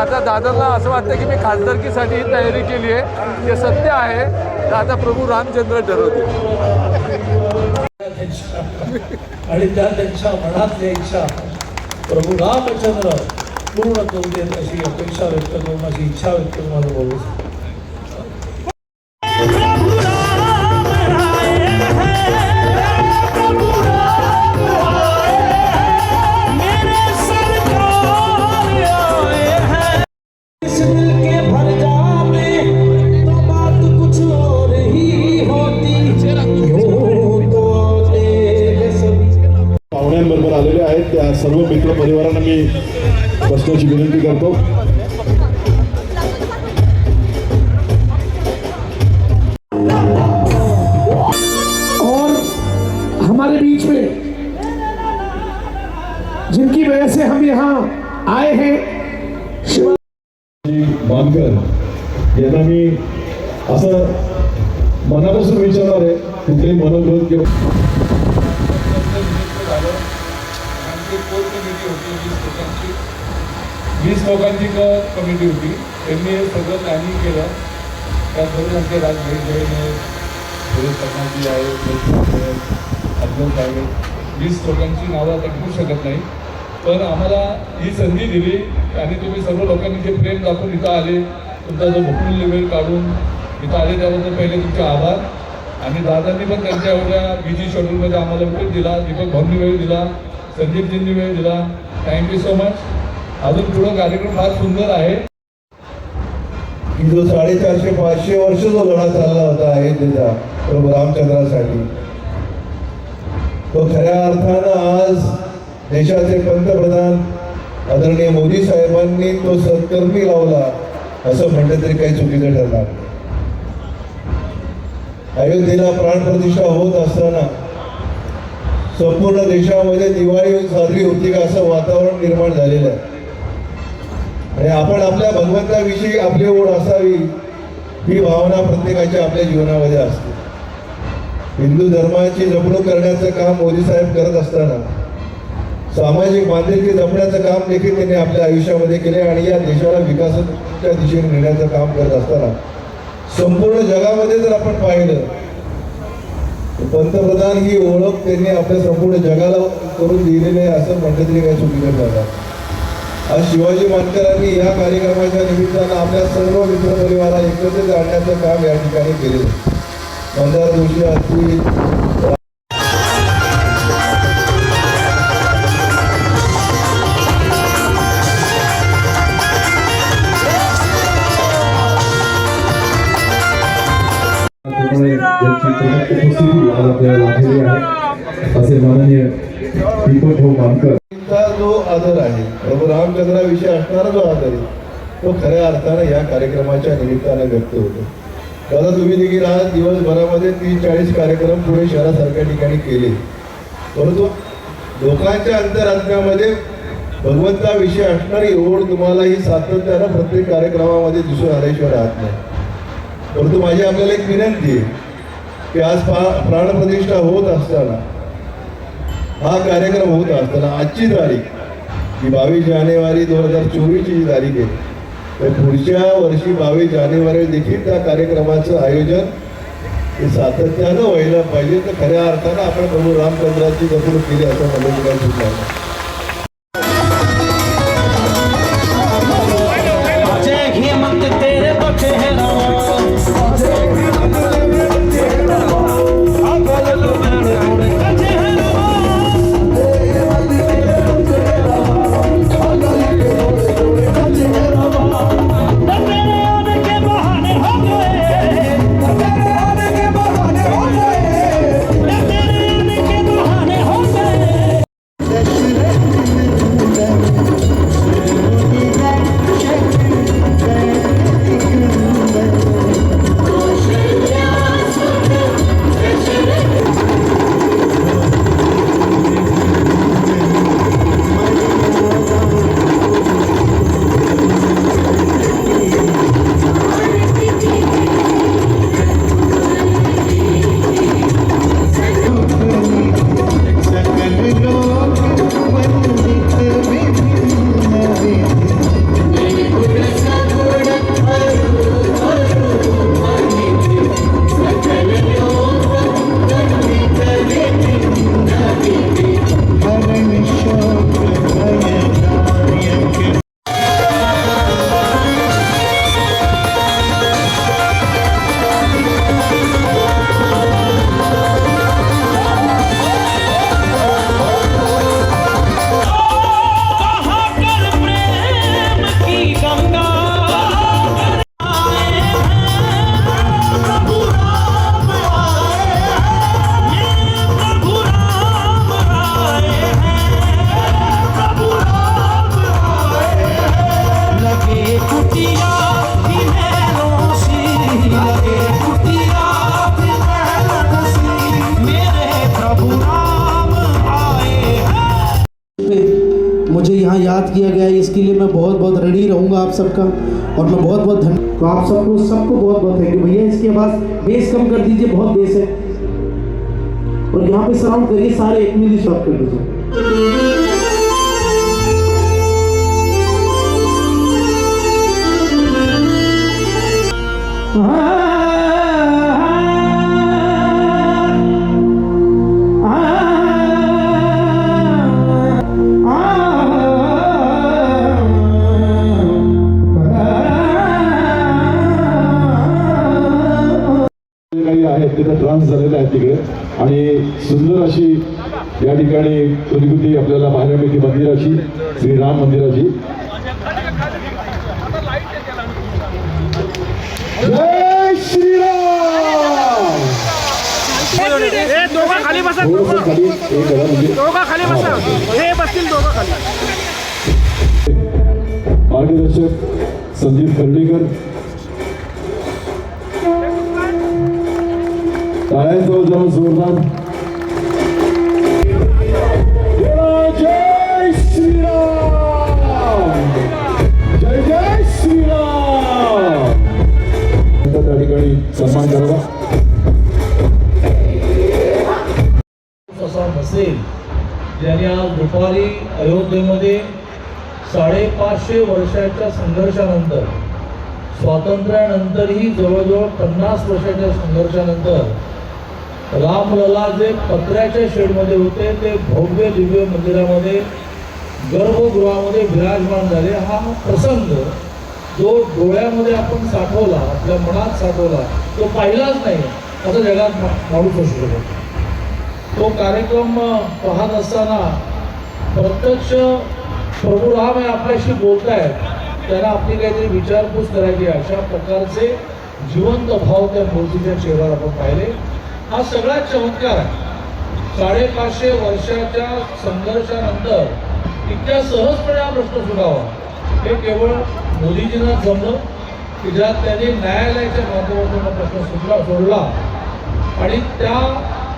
आता दादरला असं वाटतं की मी खासदारकीसाठी ही तयारी केली आहे. ते सत्य आहे. तर आता प्रभू रामचंद्र ठरवते आणि त्या त्यांच्या मनातल्या इच्छा प्रभू रामचंद्र पूर्ण करू देत अशी अपेक्षा व्यक्त करून अशी इच्छा व्यक्त करून माझं सर्व मित्र परिवारांना मी बसण्याची विनंती करतो. और हमारे बीच में जिनकी वजह से हम यहाँ आए हैं शिवा मानकर यांना मी असं मनापासून विचारणार आहे कुठलेही मनोगत कोर कमिटी होती वीस लोकांची वीस लोकांची क- कमिटी होती त्यांनी हे सगळं प्लॅनिंग केलं. त्याचबरोबर आमचे राजभाई जैन आहेत सुरेश पटनाजी आहे आहेत अफजल आहेत. वीस लोकांची नावं आता घेऊ शकत नाही. पण आम्हाला ही संधी दिली आणि तुम्ही सर्व लोकांनी जे प्रेम दाखवून इथं आले तुमचा जो बहुमूल्य वेळ काढून इथं आले त्याबद्दल पहिले तुमचे आभार. आणि दादांनी पण त्यांच्या एवढ्या बिझी शेड्यूलमध्ये आम्हाला वेळ दिला दीपक भाऊंनी वेळ दिला. संदीपजींनी वेळ दिला. थँक्यू सो मच अजून पुढं कार्यक्रम फार सुंदर आहे. की जो साडेचारशे पाचशे वर्ष जो लढा चालला होता अयोध्येचा प्रभू रामचंद्रासाठी. तो खऱ्या अर्थानं आज देशाचे पंतप्रधान आदरणीय मोदी साहेबांनी तो सत्कर्मी लावला असं म्हटलं तरी काही चुकीचं ठरणार अयोध्येला अयोध्येला प्राणप्रतिष्ठा होत असताना संपूर्ण देशामध्ये दिवाळी साजरी होती का असं वातावरण निर्माण झालेलं आहे. आणि आपण आपल्या भगवंताविषयी आपली ओढ असावी ही भावना प्रत्येकाच्या आपल्या जीवनामध्ये असते. हिंदू धर्माची जपणूक करण्याचं काम मोदी साहेब करत असताना सामाजिक बांधिलकी जपण्याचं काम देखील त्यांनी आपल्या आयुष्यामध्ये केले आणि या देशाला विकासाच्या दिशेने नेण्याचं काम करत असताना संपूर्ण जगामध्ये जर आपण पाहिलं पंतप्रधान ही ओळख त्यांनी आपल्या संपूर्ण जगाला करून दिलेली आहे असं म्हटलं तरी काही चुकीचं ठरणार आज शिवाजी मानकरांनी या कार्यक्रमाच्या निमित्तानं आपल्या सर्व मित्रपरिवारा एकत्रित आणण्याचं काम या ठिकाणी केले मंदार जोशी असतील यांची प्रमुख उपस्थिती आज आपल्याला लाभलेली आहे असे माननीय दीपक भाऊ मानकर जो आदर आहे प्रभू रामचंद्राविषयी असणारा जो आदर आहे तो खऱ्या अर्थानं या कार्यक्रमाच्या निमित्तानं व्यक्त होतो दादा तुम्ही देखील आज दिवसभरामध्ये तीन चाळीस कार्यक्रम पुणे शहरासारख्या ठिकाणी केले परंतु लोकांच्या अंतरात्म्यामध्ये भगवंताविषयी असणारी ओढ तुम्हाला ही सातत्यानं प्रत्येक कार्यक्रमामध्ये दिसून आल्याशिवाय राहत नाही परंतु माझी आपल्याला एक विनंती आहे. की आज पा प्राणप्रतिष्ठा होत असताना हा कार्यक्रम होत असताना आजची तारीख ही बावीस जानेवारी दोन हजार चोवीसची जी तारीख आहे तर पुढच्या वर्षी बावीस जानेवारी देखील त्या कार्यक्रमाचं आयोजन हे सातत्यानं व्हायला पाहिजे. तर खऱ्या अर्थानं आपण प्रभू रामचंद्राची जपणूक केली असं मला सुद्धा याद किया गया है, इसके लिए मैं बहुत बहुत रेडी रहूँगा आप सबका और मैं बहुत बहुत धन्य तो आप सबको सबको बहुत बहुत थैंक यू भैया, इसके बाद बेस कम कर दीजिए, बहुत बेस है। और यहाँ पे सराउंड करिए, सारे एक मिली शॉप कर दीजिए। जे काही आहेत तिथं ट्रान्स झालेले आहेत तिकडे आणि सुंदर अशी या ठिकाणी प्रतिकृती आपल्याला पाहायला मिळते मंदिराची श्रीराम मंदिराची. जय श्रीराम! खाली बसा म्हणजे दोघं खाली बसा. हे. बसतील दोघं खाली. मार्गदर्शक संदीप कर्डीकर टाळ्यांजवळ जाऊन त्या ठिकाणी सन्मान करावा असा नसेल ज्याने आज दुपारी अयोध्येमध्ये साडेपाचशे वर्षाच्या संघर्षानंतर स्वातंत्र्यानंतरही जवळजवळ पन्नास वर्षाच्या संघर्षानंतर रामलला जे पत्र्याच्या शेडमध्ये होते ते भव्य दिव्य मंदिरामध्ये गर्भगृहामध्ये विराजमान झाले. हा प्रसंग जो डोळ्यामध्ये आपण साठवला आपल्या मनात साठवला तो पाहिलाच नाही. असं जगात माणूस असू शकतो तो कार्यक्रम पाहत असताना प्रत्यक्ष प्रभू राम हे आपल्याशी बोलतायत. त्यांना आपली काहीतरी विचारपूस करायची आहे. अशा प्रकारचे जिवंत भाव त्या मूर्तीच्या चेहऱ्यावर आपण पाहिले. हा सगळा चमत्कार आहे. साडेपाचशे वर्षाच्या संघर्षानंतर इतक्या सहजपणे हा प्रश्न सुटावा. हे केवळ मोदीजींना जमलं की ज्यात त्यांनी न्यायालयाच्या माध्यमातून हा प्रश्न सुटला सोडला. आणि त्या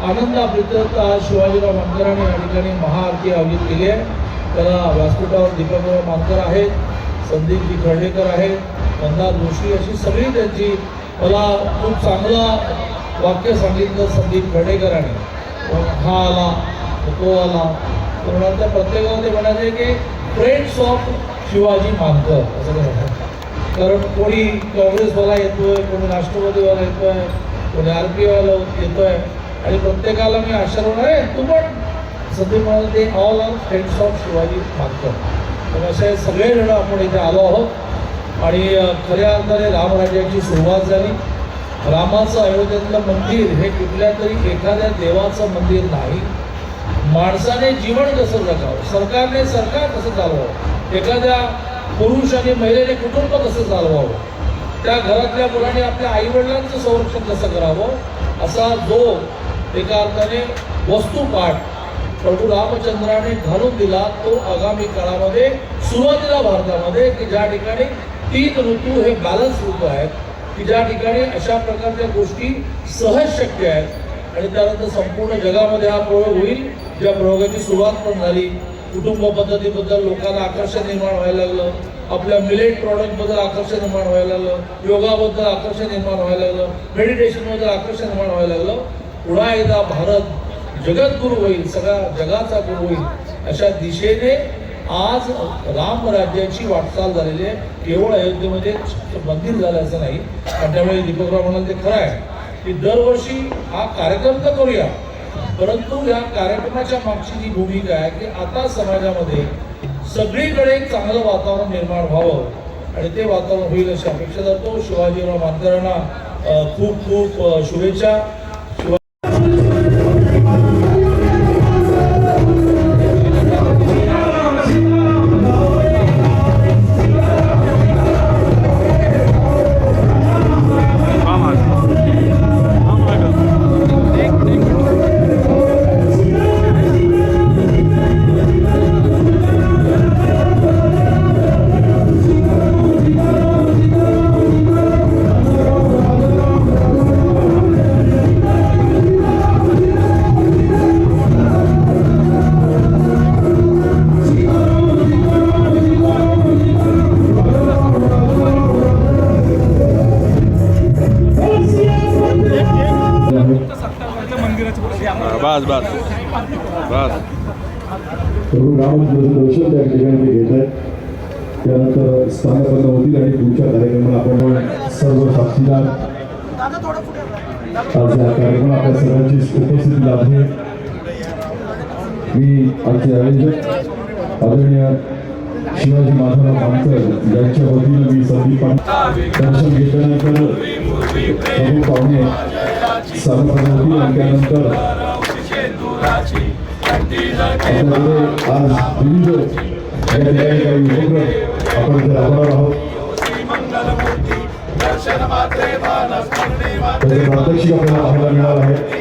आनंदाव्यतिरिक्त आज शिवाजीराव मानकरांनी या ठिकाणी महाआरती आयोजित केली आहे. त्याला व्यासपीठावर दीपकराव मानकर आहेत संदीपजी खर्डेकर आहेत मंदा जोशी अशी सगळी त्यांची मला खूप चांगला वाक्य सांगितलं संदीप घडेकरांनी हा आला तो आला. तर प्रत्येकाला ते म्हणायचे की फ्रेंड्स ऑफ शिवाजी मानकर. असं ते म्हणतात कारण कोणी काँग्रेसवाला येतोय कोणी राष्ट्रवादीवाला येतोय कोणी आर पी वाला येतोय आणि प्रत्येकाला मी आशीर्वाद आहे तू पण. सध्या म्हणाल ते all are friends of Shivaji Mankar. तर असे सगळेजण आपण इथे आलो आहोत. आणि खऱ्या अर्थाने रामराज्याची सुरुवात झाली. रामाचं अयोध्येतलं मंदिर हे कुठल्या तरी एखाद्या देवाचं मंदिर नाही. माणसाने जीवन कसं जगावं? सरकारने सरकार कसं चालवावं? एखाद्या पुरुष आणि महिलेने कुटुंब कसं चालवावं? त्या घरातल्या मुलाने आपल्या आईवडिलांचं संरक्षण कसं करावं? असा जो एका अर्थाने वस्तुपाठ प्रभू रामचंद्राने घालून दिला तो आगामी काळामध्ये सुरुवातीला भारतामध्ये की ज्या ठिकाणी तीन ऋतू हे बॅलन्स ऋतू आहेत की ज्या ठिकाणी अशा प्रकारच्या गोष्टी सहज शक्य आहेत आणि त्यानंतर संपूर्ण जगामध्ये हा प्रयोग होईल ज्या प्रयोगाची सुरुवात पण झाली. कुटुंब पद्धतीबद्दल लोकांना आकर्षण निर्माण व्हायला लागलं. आपल्या मिलेट प्रॉडक्टबद्दल आकर्षण निर्माण व्हायला लागलं. योगाबद्दल आकर्षण निर्माण व्हायला लागलं. मेडिटेशनबद्दल आकर्षण निर्माण व्हायला लागलं. पुन्हा एकदा भारत जगद्गुरू होईल सगळा जगाचा गुरु होईल अशा दिशेने आज राम राज्याची वाटचाल झालेली आहे. केवळ अयोध्येमध्ये मंदिर झालं असं नाही त्यामुळे दीपकराव म्हणाल ते खरं आहे. की दरवर्षी हा कार्यक्रम तर करूया परंतु या कार्यक्रमाच्या मागची जी भूमिका आहे की आता समाजामध्ये सगळीकडे चांगलं वातावरण निर्माण व्हावं आणि ते वातावरण होईल अशी अपेक्षा जातो. शिवाजीराव मानकरांना खूप खूप शुभेच्छा. प्रभू रामचंद्राचं दर्शन त्या ठिकाणी ते घेत आहेत. त्यानंतर स्थानपन्न होतील आणि पुढच्या कार्यक्रमाला आपण सर्व साक्षीदार. आज या कार्यक्रमात आपल्या सर्वांची उपस्थिती लाभली. मी आजचे आयोजक आदरणीय शिवाजी माधवराव बांकर यांच्या वतीनं मी संदीप दर्शन घेतल्यानंतर प्रभू पाहुणे सर्वप्रथम होतील आणि त्यानंतर आपल्याकडे आज विविध या ठिकाणी काही उपक्रम आपण इथे राबवणार आहोत त्याचे प्रात्यक्षिक आपल्याला पाहायला मिळालं आहे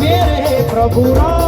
मेरे प्रभु राम।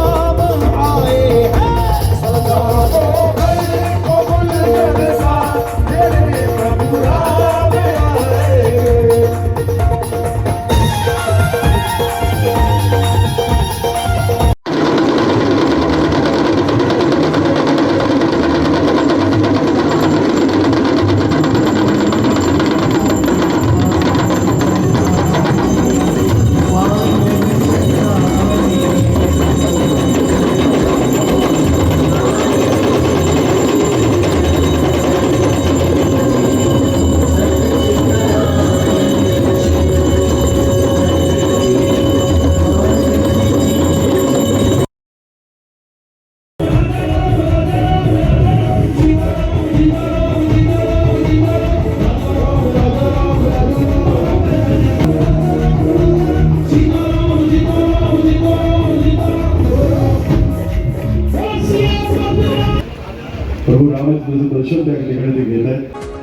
प्रभू रामचंद्राचं त्या ठिकाणी ते घेत आहेत